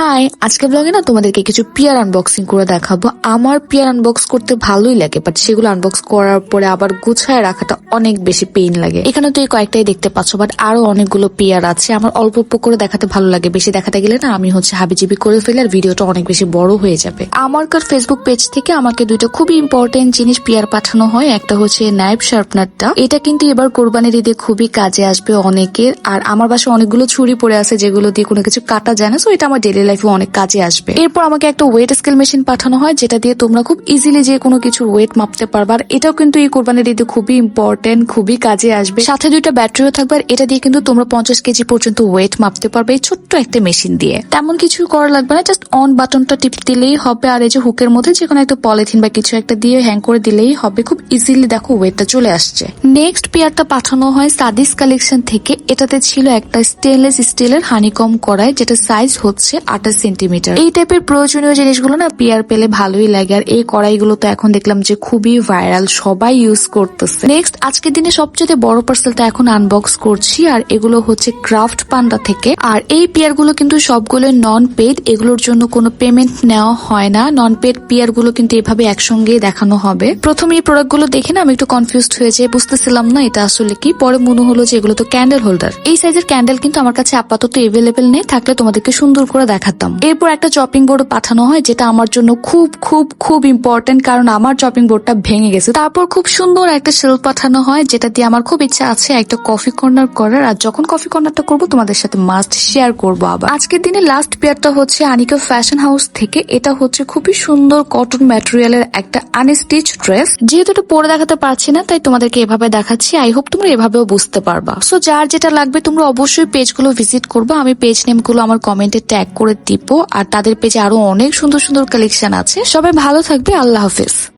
High, আজকে ব্লগে না তোমাদেরকে কিছু পিয়ার আনবক্সিং করে দেখাবো। আমার পিয়ার আনবক্স করতে ভালোই লাগে বাট সেগুলো আনবক্স করার পরে আবার গুছায় রাখাটা অনেক বেশি পেইন লাগে। এখানে তো এই কয়েকটাই দেখতে পাচ্ছ বাট আরও অনেকগুলো পিয়ার আছে। আমার অল্প অল্প করে দেখাতে ভালো লাগে। বেশি দেখাতে গেলে না আমি হচ্ছে হাবিজিবি করে ফেলে আর ভিডিওটা অনেক বেশি বড় হয়ে যাবে। আমার কার ফেসবুক পেজ থেকে আমাকে দুইটা খুবই ইম্পর্টেন্ট জিনিস পিয়ার পাঠানো হয়। একটা হচ্ছে নাইফ শার্পনারটা এটা কিন্তু এবার কোরবানির ঈদে খুবই কাজে আসবে অনেকের। আর আমার বাসায় অনেকগুলো ছুরি পড়ে আছে, যেগুলো দিয়ে কোনো কিছু কাটা যায় না সো এটা আমার ডেলি লাইফে অনেক কাজে আসবে। এরপর আমাকে একটা ওয়েট স্কেল মেশিন পাঠানো হয়, যেটা দিয়ে তোমরা খুব ইজিলি যে কোনো কিছুর ওয়েট মাপতে পারবা। আর এটাও কিন্তু এই কোরবানির ঈদে খুবই ইম্পর্টেন্ট খুবই কাজে আসবে। সাথে দুইটা ব্যাটারিও থাকবে, আর এটা দিয়ে কিন্তু তোমরা পঞ্চাশ কেজি পর্যন্ত ওয়েট মাপতে পারবে এই ছোট্ট একটা মেশিন দিয়ে। তেমন কিছু করা লাগবে না জাস্ট অন বাটনটা টিপ দিলেই হবে, আর এই যে হুকের মধ্যে যে কোনো একটা পলিথিন বা কিছু একটা দিয়ে হ্যাং করে দিলেই হবে। খুব ইজিলি দেখো ওয়েটটা চলে আসছে। নেক্সট পেয়ারটা পাঠানো হয় সাদিস কালেকশন থেকে। এটাতে ছিল একটা স্টেনলেস স্টিলের হানিকম করায় যেটা সাইজ হচ্ছে আঠাশ সেন্টিমিটার। এই টাইপের প্রয়োজনীয় জিনিসগুলো না পেয়ার পেলে ভালোই লাগে। আর এই কড়াইগুলো তো এখন দেখলাম যে খুবই ভাইরাল সবাই ইউজ করতেছে। নেক্সট আজকের দিনে সবচেয়ে বড় পার্সেলটা এখন আনবক্স করছি, আর এগুলো হচ্ছে ক্রাফট পান্ডা থেকে। আর এই পেয়ারগুলো কিন্তু সবগুলো নন পেড এগুলোর জন্য কোনো পেমেন্ট নেওয়া হয় না। নন পেড পেয়ারগুলো কিন্তু এভাবে একসঙ্গে দেখানো হবে। প্রথমে এই প্রোডাক্টগুলো দেখে না আমি একটু কনফিউজড হয়ে যাই, বুঝতেছিলাম না এটা আসলে কি। পরে মনে হলো যে এগুলো তো ক্যান্ডেল হোল্ডার এই সাইজের ক্যান্ডেল কিন্তু আমার কাছে আপাতত এভেলেবেল নেই, থাকলে তোমাদেরকে সুন্দর করে দেখাতাম। এরপর একটা চপিং বোর্ড পাঠানো হয়, যেটা আমার জন্য খুব খুব খুব ইম্পর্টেন্ট কারণ আমার চপিং বোর্ডটা ভেঙে গেছে। তারপর খুব সুন্দর একটা শেলফ পাঠানো হয়, যেটা দিয়ে আমার খুব ইচ্ছা আছে একটা কফি কর্নার করার। আর যখন কফি কর্নারটা করব, তোমাদের সাথে মাস্ট শেয়ার করব আবার। আজকের দিনে লাস্ট পেয়ারটা হচ্ছে আনিকা ফ্যাশন হাউস থেকে। এটা হচ্ছে খুবই সুন্দর কটন ম্যাটেরিয়ালের একটা আনস্টিচ ড্রেস যেহেতু এটা পরে দেখাতে পারছি না, তাই তোমাদেরকে এভাবে দেখাচ্ছি। আই হোপ তোমরা এভাবেও বুঝতে পারবা। সো যার যেটা লাগবে তোমরা অবশ্যই পেজগুলো ভিজিট করবে। আমি পেজ নেমগুলো আমার কমেন্টে ট্যাগ করে দিব। আর তাদের পেজে আরও অনেক সুন্দর সুন্দর কালেকশন আছে। সবাই ভালো থাকবে, আল্লাহ হাফিজ।